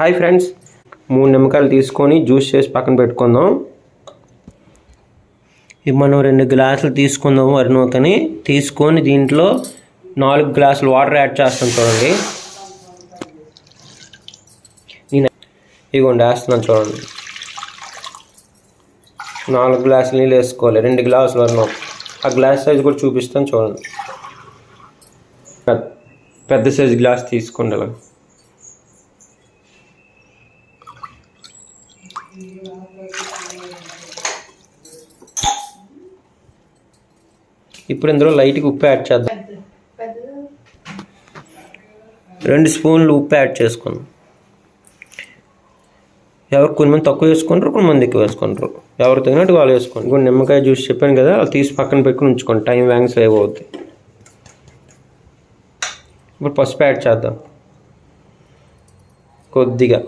Hi friends మూడు నిమ్మకాయలు తీసుకొని జ్యూస్ చేసి పక్కన పెట్టుకుందాం. ఇవి మనం రెండు గ్లాసులు తీసుకుందాం వరి నూకని తీసుకొని దీంట్లో నాలుగు గ్లాసులు వాటర్ యాడ్ చేస్తాం చూడండి. నేను ఇదిగోండి వేస్తున్నాను చూడండి. నాలుగు గ్లాసులు నీళ్ళు వేసుకోవాలి రెండు గ్లాసులు వరి నూక ఆ గ్లాస్ సైజ్ కూడా చూపిస్తాను చూడండి. పెద్ద- పెద్ద సైజ్ గ్లాస్ తీసుకోండి అలా ఇప్పుడు ఇందులో లైట్గా ఉప్పు యాడ్ చేద్దాం. రెండు స్పూన్లు ఉప్పు యాడ్ చేసుకుందాం. ఎవరు కొంతమంది తక్కువ వేసుకుంటారు కొంతమంది మంది ఎక్కువ వేసుకుంటారు. ఎవరు తగినట్టు వాళ్ళు వేసుకోండి. ఇప్పుడు నిమ్మకాయ జ్యూస్ చెప్పాను కదా వాళ్ళు తీసి పక్కన పెట్టుకుని ఉంచుకోండి. టైం వ్యాంగ్ సేవ్ అవుద్ది. ఇప్పుడు పసుపు యాడ్ చేద్దాం. కొద్దిగా.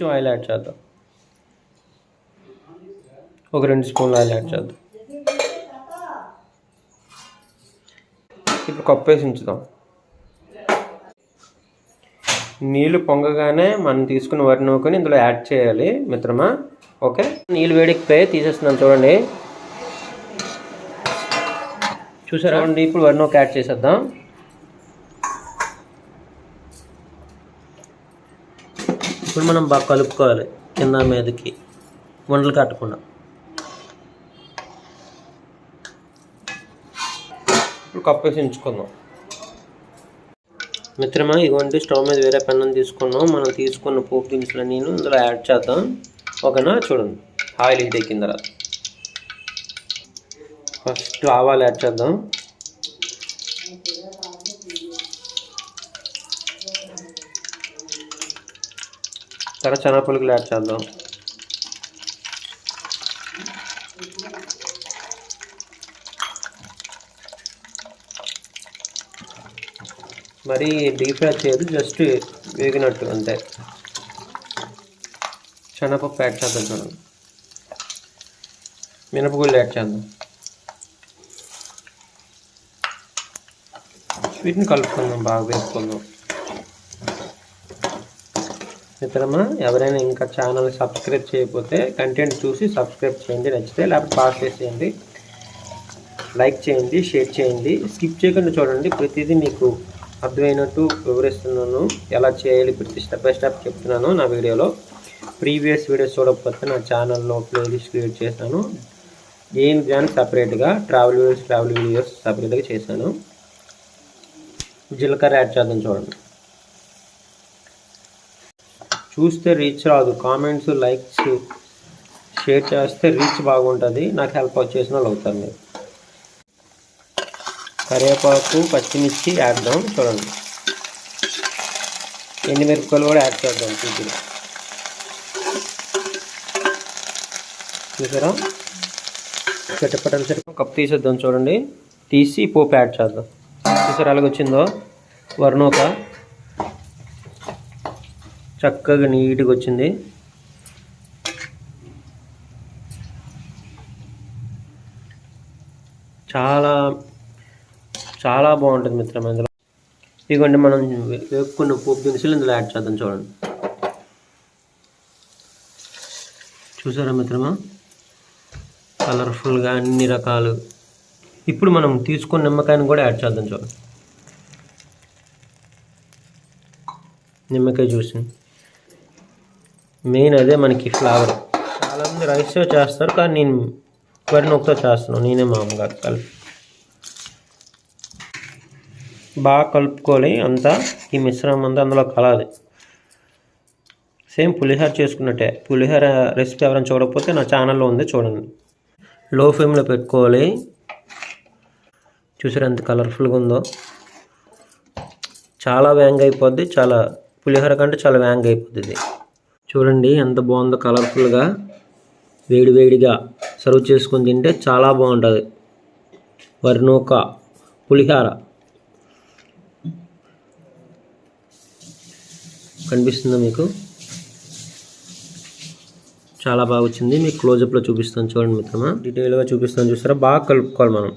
కొంచెం ఆయిల్ యాడ్ చేద్దాం. ఒక రెండు స్పూన్లు ఆయిల్ యాడ్ చేద్దాం. ఇప్పుడు కప్పు వేసి ఉంచుదాం. నీళ్ళు పొంగగానే మనం తీసుకున్న వరి నూకని ఇందులో యాడ్ చేయాలి మిత్రమా? ఓకే నీళ్ళు వేడికిపోయి తీసేస్తున్నాను చూడండి. చూసారా? అండి ఇప్పుడు వరి నూక యాడ్ చేసేద్దాం. ఇప్పుడు మనం బాగా కలుపుకోవాలి కింద మీదకి వండలు కట్టకుండా ఇప్పుడు కప్పు వేసి ఉంచుకుందాం. మిత్రమా ఇవ్వండి స్టవ్ మీద వేరే పెన్నం తీసుకున్నాం. మనం తీసుకున్న పోపు దినుసులు నేను ఇందులో యాడ్ చేద్దాం. ఓకేనా? చూడండి. ఆయిల్ హీట్ ఎక్కిన తర్వాత. ఫస్ట్ ఆవాలు యాడ్ చేద్దాం. తర్వాత శనగపులుగులు యాడ్ చేద్దాం. మరి డీప్ ఫ్రై చేయదు జస్ట్ వేగినట్టు అంతే. శనగపప్పు యాడ్ చేద్దాం చూడండి. మినపగుళ్ళు యాడ్ చేద్దాం. వీటిని కలుపుకుందాం బాగా వేసుకుందాం మిత్రమా ఎవరైనా ఇంకా ఛానల్ సబ్స్క్రైబ్ చేయకపోతే కంటెంట్ చూసి సబ్స్క్రైబ్ చేయండి నచ్చితే లేకపోతే పాస్ చేసేయండి. లైక్ చేయండి షేర్ చేయండి. స్కిప్ చేయకుండా చూడండి. ప్రతిదీ మీకు అర్థమైనట్టు వివరిస్తున్నాను. ఎలా చేయాలి ప్రతి స్టెప్ బై స్టెప్ చెప్తున్నాను నా వీడియోలో. ప్రీవియస్ వీడియోస్ చూడకపోతే నా ఛానల్లో ప్లేలిస్ట్ క్రియేట్ చేశాను. గేమ్ జాన్ సపరేట్గా ట్రావెల్ వీడియోస్ ట్రావెల్ వీడియోస్ సపరేట్గా చేశాను. జీలకర్ర యాడ్ చేద్దాం చూడండి. చూస్తే రీచ్ రాదు. కామెంట్స్ లైక్స్ షేర్ చేస్తే రీచ్ బాగుంటుంది. నాకు హెల్ప్ వచ్చేసిన వాళ్ళు అవుతారు మీరు. కరివేపాకు పచ్చిమిర్చి వేద్దాం చూడండి. ఎండుమిరపకాయలు కూడా యాడ్ చేద్దాం చూసి చూసారా చెట్టపట్టలు సరి కప్పు తీసేద్దాం చూడండి. తీసి పోపు యాడ్ చేద్దాం. చూసారా అలాగ వచ్చిందో వర్ణోక. చక్కగా నీట్గా వచ్చింది చాలా చాలా బాగుంటుంది మిత్రం ఇందులో. ఇదిగోండి మనం వేపుకున్న పోపు దినుసులు ఇందులో యాడ్ చేద్దాం చూడండి. చూసారా మిత్రమా? కలర్ఫుల్గా అన్ని రకాలు. ఇప్పుడు మనం తీసుకున్న నిమ్మకాయని కూడా యాడ్ చేద్దాం చూడండి. నిమ్మకాయ చూసింది మెయిన్ అదే మనకి ఫ్లేవర్. చాలామంది రైస్తో చేస్తారు కానీ నేను వరి నొక్కతో చేస్తున్నాను నేనే మామూలుగా కలిపి. బాగా కలుపుకోవాలి. అంతా ఈ మిశ్రమం అంతా అందులో కలాలి. సేమ్ పులిహోర చేసుకున్నట్టే. పులిహోర రెసిపీ ఎవరైనా చూడకపోతే నా ఛానల్లో ఉంది చూడండి. లో ఫ్లేమ్లో పెట్టుకోవాలి. చూసారు ఎంత కలర్ఫుల్గా ఉందో? చాలా వ్యాంగ్ అయిపోద్ది. చాలా పులిహోర కంటే చాలా వ్యాంగ్ అయిపోద్ది చూడండి ఎంత బాగుందో కలర్ఫుల్గా వేడి వేడిగా సర్వ్ చేసుకొని తింటే చాలా బాగుంటుంది. వరినూక పులిహోర. కనిపిస్తుందా మీకు? చాలా బాగా వచ్చింది. మీకు క్లోజప్లో చూపిస్తాను చూడండి మిత్రమా. డీటెయిల్గా చూపిస్తాను చూసారా? బాగా కలుపుకోవాలి మనం.